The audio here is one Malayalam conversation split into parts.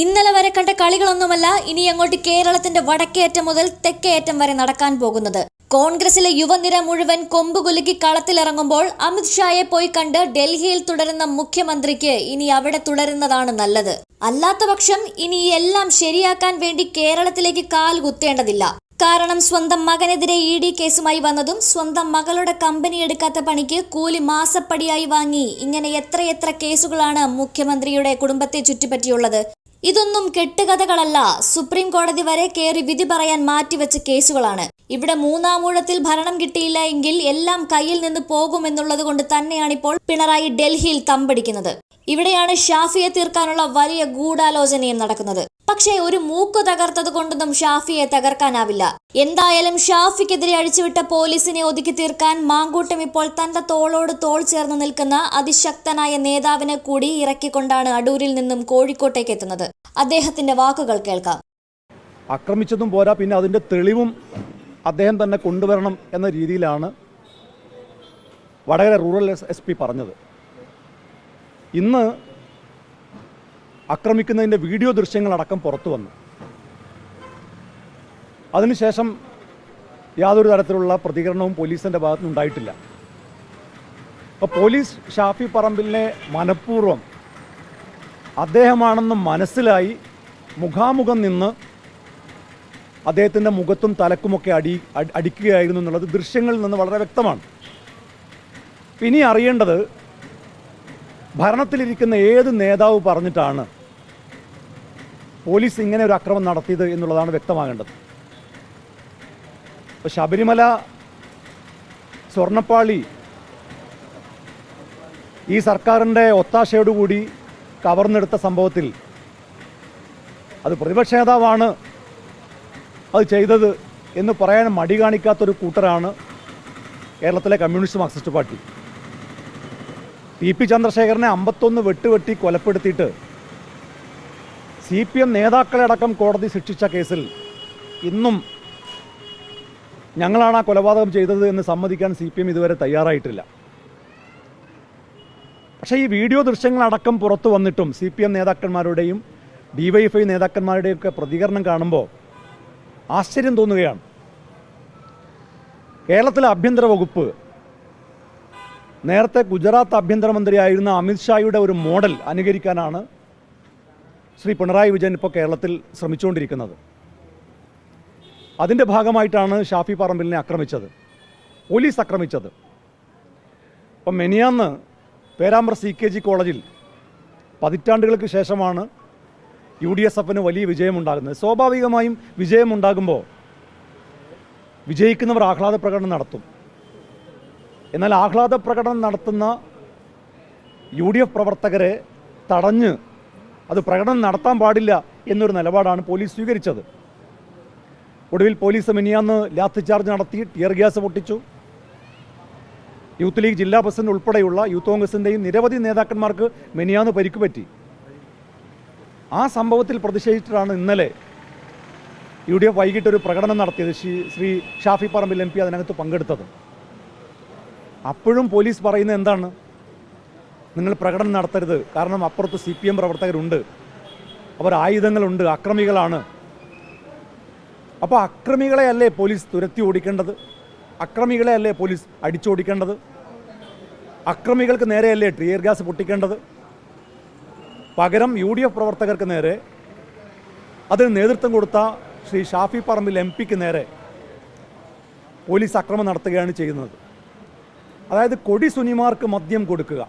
ഇന്നലെ വരെ കണ്ട കളികളൊന്നുമല്ല ഇനി അങ്ങോട്ട് കേരളത്തിന്റെ വടക്കേയറ്റം മുതൽ തെക്കേയറ്റം വരെ നടക്കാൻ പോകുന്നത്. കോൺഗ്രസിലെ യുവനിര മുഴുവൻ കൊമ്പുകുലുക്കി കളത്തിലിറങ്ങുമ്പോൾ അമിത്ഷായെ പോയി കണ്ട് ഡൽഹിയിൽ തുടരുന്ന മുഖ്യമന്ത്രിക്ക് ഇനി അവിടെ തുടരുന്നതാണ് നല്ലത്. അല്ലാത്തപക്ഷം ഇനി എല്ലാം ശരിയാക്കാൻ വേണ്ടി കേരളത്തിലേക്ക് കാൽ കുത്തേണ്ടതില്ല. കാരണം സ്വന്തം മകനെതിരെ ഇ ഡി കേസുമായി വന്നതും സ്വന്തം മകളുടെ കമ്പനി എടുക്കാത്ത പണിക്ക് കൂലി മാസപ്പടിയായി വാങ്ങി ഇങ്ങനെ എത്രയെത്ര കേസുകളാണ് മുഖ്യമന്ത്രിയുടെ കുടുംബത്തെ ചുറ്റിപ്പറ്റിയുള്ളത്. ഇതൊന്നും കെട്ടുകഥകളല്ല. സുപ്രീം കോടതി വരെ കയറി വിധി പറയാൻ മാറ്റിവെച്ച കേസുകളാണ്. ഇവിടെ മൂന്നാമൂഴത്തിൽ ഭരണം കിട്ടിയില്ല എങ്കിൽ എല്ലാം കയ്യിൽ നിന്ന് പോകുമെന്നുള്ളത് കൊണ്ട് തന്നെയാണിപ്പോൾ പിണറായി ഡൽഹിയിൽ തമ്പടിക്കുന്നത്. ഇവിടെയാണ് ഷാഫിയെ തീർക്കാനുള്ള വലിയ ഗൂഢാലോചനയും നടക്കുന്നത്. പക്ഷേ ഒരു മൂക്ക് തകർത്തത് കൊണ്ടൊന്നും ഷാഫിയെ തകർക്കാനാവില്ല. എന്തായാലും ഷാഫിക്കെതിരെ അഴിച്ചുവിട്ട പോലീസിനെ ഒതുക്കി തീർക്കാൻ മാങ്കൂട്ടം ഇപ്പോൾ തന്റെ തോളോട് തോൾ ചേർന്ന് നിൽക്കുന്ന അതിശക്തനായ നേതാവിനെ കൂടി ഇറക്കിക്കൊണ്ടാണ് അടൂരിൽ നിന്നും കോഴിക്കോട്ടേക്ക് എത്തുന്നത്. അദ്ദേഹത്തിന്റെ വാക്കുകൾ കേൾക്കാം. ആക്രമിച്ചതും പോരാ പിന്നെ അതിന്റെ തെളിവും അദ്ദേഹം തന്നെ കൊണ്ടുവരണം എന്ന രീതിയിലാണ് വടകര റൂറൽ എസ് പി പറഞ്ഞത്. ഇന്ന് ആക്രമിക്കുന്നതിന്റെ വീഡിയോ ദൃശ്യങ്ങളടക്കം പുറത്തു വന്നു. അതിനുശേഷം യാതൊരു തരത്തിലുള്ള പ്രതികരണവും പോലീസിന്റെ ഭാഗത്തുനിന്ന് അപ്പോൾ പോലീസ് ഷാഫി പറമ്പിലിനെ മനഃപൂർവം അദ്ദേഹമാണെന്ന് മനസ്സിലായി മുഖാമുഖം നിന്ന് അദ്ദേഹത്തിന്റെ മുഖത്തും തലക്കുമൊക്കെ അടി- അടിക്കുകയായിരുന്നു എന്നുള്ളത് ദൃശ്യങ്ങളിൽ നിന്ന് വളരെ വ്യക്തമാണ്. ഇനി അറിയേണ്ടത് ഭരണത്തിലിരിക്കുന്ന ഏത് നേതാവ് പറഞ്ഞിട്ടാണ് പോലീസ് ഇങ്ങനെ ഒരു അക്രമം നടത്തിയത് എന്നുള്ളതാണ് വ്യക്തമാകേണ്ടത്. ഇപ്പോൾ ശബരിമല സ്വർണപ്പാളി ഈ സർക്കാരിന്റെ ഒത്താശയോടുകൂടി കവർന്നെടുത്ത സംഭവത്തിൽ അത് പ്രതിപക്ഷ നേതാവാണ് അത് ചെയ്തത് എന്ന് പറയാൻ മടി കാണിക്കാത്തൊരു കൂട്ടരാണ് കേരളത്തിലെ communist marxist party. T P ചന്ദ്രശേഖരനെ അമ്പത്തൊന്ന് വെട്ടുവെട്ടി കൊലപ്പെടുത്തിയിട്ട് സി പി എം നേതാക്കളെ അടക്കം കോടതി ശിക്ഷിച്ച കേസിൽ ഇന്നും ഞങ്ങളാണ് ആ കൊലപാതകം ചെയ്തത് എന്ന് സമ്മതിക്കാൻ സി പി എം ഇതുവരെ തയ്യാറായിട്ടില്ല. പക്ഷേ ഈ വീഡിയോ ദൃശ്യങ്ങളടക്കം പുറത്തു വന്നിട്ടും സി പി എം നേതാക്കന്മാരുടെയും ഡിവൈഎഫ്ഐ നേതാക്കന്മാരുടെയും ഒക്കെ പ്രതികരണം കാണുമ്പോൾ ആശ്ചര്യം തോന്നുകയാണ്. കേരളത്തിലെ ആഭ്യന്തര വകുപ്പ് നേരത്തെ ഗുജറാത്ത് ആഭ്യന്തരമന്ത്രിയായിരുന്ന അമിത്ഷായുടെ ഒരു മോഡൽ അനുകരിക്കാനാണ് ശ്രീ പിണറായി വിജയൻ ഇപ്പോൾ കേരളത്തിൽ ശ്രമിച്ചുകൊണ്ടിരിക്കുന്നത്. അതിന്റെ ഭാഗമായിട്ടാണ് ഷാഫി പറമ്പിലിനെ ആക്രമിച്ചത് പോലീസ് ആക്രമിച്ചത്. അപ്പം മെനിയാന്ന് പേരാമ്പ്ര സി കെ ജി കോളേജിൽ പതിറ്റാണ്ടുകൾക്ക് ശേഷമാണ് യു ഡി എസ് എഫിന് വലിയ വിജയമുണ്ടാകുന്നത്. സ്വാഭാവികമായും വിജയമുണ്ടാകുമ്പോൾ വിജയിക്കുന്നവർ ആഹ്ലാദ പ്രകടനം നടത്തും. എന്നാൽ ആഹ്ലാദ പ്രകടനം നടത്തുന്ന യു ഡി എഫ് പ്രവർത്തകരെ തടഞ്ഞ് അത് പ്രകടനം നടത്താൻ പാടില്ല എന്നൊരു നിലപാടാണ് പോലീസ് സ്വീകരിച്ചത്. ഒടുവിൽ പോലീസ് മിനിയാന്ന് ലാത്തിചാർജ് നടത്തി ടിയർ ഗ്യാസ് പൊട്ടിച്ചു. യൂത്ത് ലീഗ് ജില്ലാ പ്രസിഡന്റ് ഉൾപ്പെടെയുള്ള യൂത്ത് കോൺഗ്രസിന്റെയും നിരവധി നേതാക്കന്മാർക്ക് മെനിയാന്ന് പരിക്ക് പറ്റി ആ സംഭവത്തിൽ പ്രതിഷേധിച്ചിട്ടാണ് ഇന്നലെ യു ഡി എഫ് വൈകിട്ട് ഒരു പ്രകടനം നടത്തിയത് ശ്രീ ശ്രീ ഷാഫി പറമ്പിൽ എം പി അതിനകത്ത് പങ്കെടുത്തത്. അപ്പോഴും പോലീസ് പറയുന്നത് എന്താണ്? നിങ്ങൾ പ്രകടനം നടത്തരുത്. കാരണം അപ്പുറത്ത് സി പി എം പ്രവർത്തകരുണ്ട്. അവർ ആയുധങ്ങളുണ്ട്. അക്രമികളാണ്. അപ്പോൾ അക്രമികളെ അല്ലേ പോലീസ് തുരത്തി ഓടിക്കേണ്ടത്? അക്രമികളെ അല്ലേ പോലീസ് അടിച്ചോടിക്കേണ്ടത്? അക്രമികൾക്ക് നേരെയല്ലേ ടിയർ ഗ്യാസ് പൊട്ടിക്കേണ്ടത്? പകരം യു ഡി എഫ് പ്രവർത്തകർക്ക് നേരെ അതിന് നേതൃത്വം കൊടുത്ത ശ്രീ ഷാഫി പറമ്പിൽ എം പിക്ക് നേരെ പോലീസ് അക്രമം നടത്തുകയാണ് ചെയ്യുന്നത്. അതായത് കൊടി സുനിമാർക്ക് മദ്യം കൊടുക്കുക.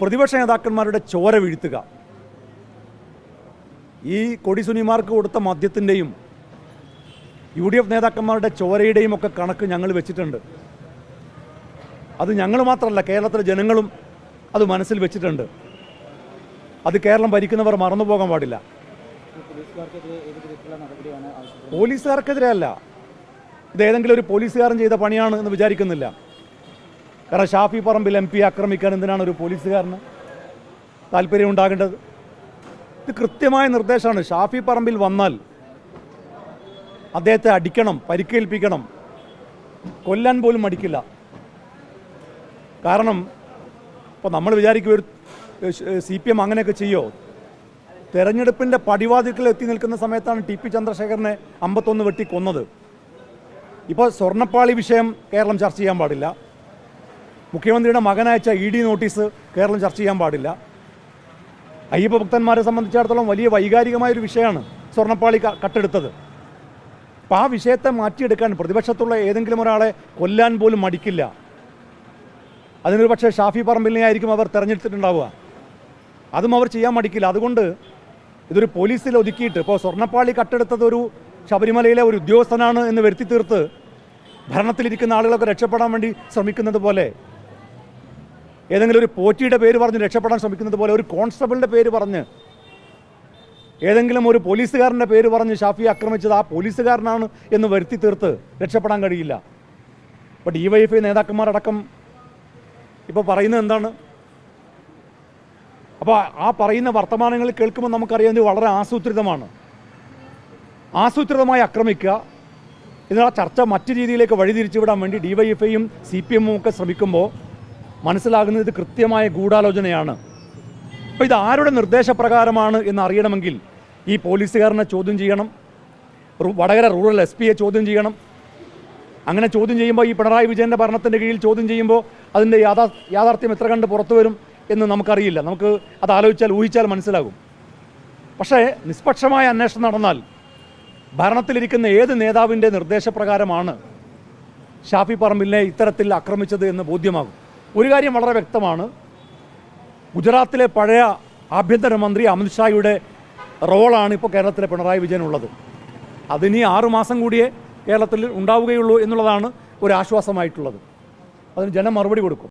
പ്രതിപക്ഷ നേതാക്കന്മാരുടെ ചോര വീഴ്ത്തുക. ഈ കൊടിസുനിമാർക്ക് കൊടുത്ത മദ്യത്തിന്റെയും യു ഡി എഫ് നേതാക്കന്മാരുടെ ചോരയുടെയും ഒക്കെ കണക്ക് ഞങ്ങൾ വെച്ചിട്ടുണ്ട്. അത് ഞങ്ങൾ മാത്രമല്ല കേരളത്തിലെ ജനങ്ങളും അത് മനസ്സിൽ വെച്ചിട്ടുണ്ട്. അത് കേരളം ഭരിക്കുന്നവർ മറന്നു പോകാൻ പാടില്ല. പോലീസുകാർക്കെതിരെ അല്ല. ഇത് ഏതെങ്കിലും ഒരു പോലീസുകാരൻ ചെയ്ത പണിയാണ് എന്ന് വിചാരിക്കുന്നില്ല. കാരണം ഷാഫി പറമ്പിൽ എം പി ആക്രമിക്കാൻ എന്തിനാണ് ഒരു പോലീസുകാരന് താല്പര്യം ഉണ്ടാകേണ്ടത്? ഇത് കൃത്യമായ നിർദ്ദേശമാണ്. ഷാഫി പറമ്പിൽ വന്നാൽ അദ്ദേഹത്തെ അടിക്കണം പരിക്കേൽപ്പിക്കണം. കൊല്ലാൻ പോലും അടിക്കില്ല കാരണം ഇപ്പോൾ നമ്മൾ വിചാരിക്കും ഒരു സി പി എം അങ്ങനെയൊക്കെ ചെയ്യോ? തെരഞ്ഞെടുപ്പിന്റെ പടിവാതിൽക്കൽ എത്തി നിൽക്കുന്ന സമയത്താണ് ടി പി ചന്ദ്രശേഖരനെ അമ്പത്തൊന്ന് വെട്ടി കൊന്നത്. ഇപ്പോൾ സ്വർണപ്പാളി വിഷയം കേരളം ചർച്ച ചെയ്യാൻ പാടില്ല. മുഖ്യമന്ത്രിയുടെ മകനയച്ച ഇ ഡി നോട്ടീസ് കേരളം ചർച്ച ചെയ്യാൻ പാടില്ല. അയ്യപ്പ ഭക്തന്മാരെ സംബന്ധിച്ചിടത്തോളം വലിയ വൈകാരികമായൊരു വിഷയമാണ് സ്വർണപ്പാളി കട്ടെടുത്തത്. അപ്പം ആ വിഷയത്തെ മാറ്റിയെടുക്കാൻ പ്രതിപക്ഷത്തുള്ള ഏതെങ്കിലും ഒരാളെ കൊല്ലാൻ പോലും മടിക്കില്ല. അതിനൊരു പക്ഷേ ഷാഫി പറമ്പിലിനെ ആയിരിക്കും അവർ തെരഞ്ഞെടുത്തിട്ടുണ്ടാവുക. അതും അവർ ചെയ്യാൻ മടിക്കില്ല. അതുകൊണ്ട് ഇതൊരു പോലീസിൽ ഒതുക്കിയിട്ട് ഇപ്പോൾ സ്വർണപ്പാളി കട്ടെടുത്തത് ഒരു ശബരിമലയിലെ ഒരു ഉദ്യോഗസ്ഥനാണ് എന്ന് വരുത്തി തീർത്ത് ഭരണത്തിലിരിക്കുന്ന ആളുകളൊക്കെ രക്ഷപ്പെടാൻ വേണ്ടി ശ്രമിക്കുന്നത് പോലെ ഏതെങ്കിലും ഒരു പോറ്റിയുടെ പേര് പറഞ്ഞ് രക്ഷപ്പെടാൻ ശ്രമിക്കുന്നത് പോലെ ഒരു കോൺസ്റ്റബിളിന്റെ പേര് പറഞ്ഞ് ഏതെങ്കിലും ഒരു പോലീസുകാരന്റെ പേര് പറഞ്ഞ് ഷാഫി ആക്രമിച്ചത് ആ പോലീസുകാരനാണ് എന്ന് വരുത്തി തീർത്ത് രക്ഷപ്പെടാൻ കഴിയില്ല. ഇപ്പോൾ ഡി വൈ എഫ് ഐ നേതാക്കന്മാരടക്കം ഇപ്പോൾ പറയുന്നത് എന്താണ്? അപ്പോൾ ആ പറയുന്ന വർത്തമാനങ്ങൾ കേൾക്കുമ്പോൾ നമുക്കറിയാം ഇത് വളരെ ആസൂത്രിതമാണ്. ആസൂത്രിതമായി ആക്രമിക്കുക ഇതിനുള്ള ചർച്ച മറ്റു രീതിയിലേക്ക് വഴിതിരിച്ചുവിടാൻ വേണ്ടി ഡി വൈ എഫ് ഐയും സി പി എമ്മും ഒക്കെ ശ്രമിക്കുമ്പോൾ മനസ്സിലാകുന്നത് ഇത് കൃത്യമായ ഗൂഢാലോചനയാണ്. അപ്പോൾ ഇത് ആരുടെ നിർദ്ദേശപ്രകാരമാണ് എന്ന് അറിയണമെങ്കിൽ ഈ പോലീസുകാരനെ ചോദ്യം ചെയ്യണം. വടകര റൂറൽ എസ് പിയെ ചോദ്യം ചെയ്യണം. അങ്ങനെ ചോദ്യം ചെയ്യുമ്പോൾ ഈ പിണറായി വിജയന്റെ ഭരണത്തിന്റെ കീഴിൽ ചോദ്യം ചെയ്യുമ്പോൾ അതിന്റെ യാഥാ യാഥാർത്ഥ്യം എത്ര കണ്ട് പുറത്തു വരും എന്ന് നമുക്കറിയില്ല. നമുക്ക് അത് ആലോചിച്ചാൽ ഊഹിച്ചാൽ മനസ്സിലാകും. പക്ഷേ നിഷ്പക്ഷമായ അന്വേഷണം നടന്നാൽ ഭരണത്തിലിരിക്കുന്ന ഏത് നേതാവിന്റെ നിർദ്ദേശപ്രകാരമാണ് ഷാഫി പറമ്പിലിനെ ഇത്തരത്തിൽ ആക്രമിച്ചത് എന്ന് ബോധ്യമാകും. ഒരു കാര്യം വളരെ വ്യക്തമാണ്. ഗുജറാത്തിലെ പഴയ ആഭ്യന്തരമന്ത്രി അമിത്ഷായുടെ റോളാണ് ഇപ്പോൾ കേരളത്തിലെ പിണറായി വിജയൻ ഉള്ളത് അതിനി ആറുമാസം കൂടിയേ കേരളത്തിൽ ഉണ്ടാവുകയുള്ളൂ എന്നുള്ളതാണ് ഒരു ആശ്വാസമായിട്ടുള്ളത്. അതിന് ജനം മറുപടി കൊടുക്കും.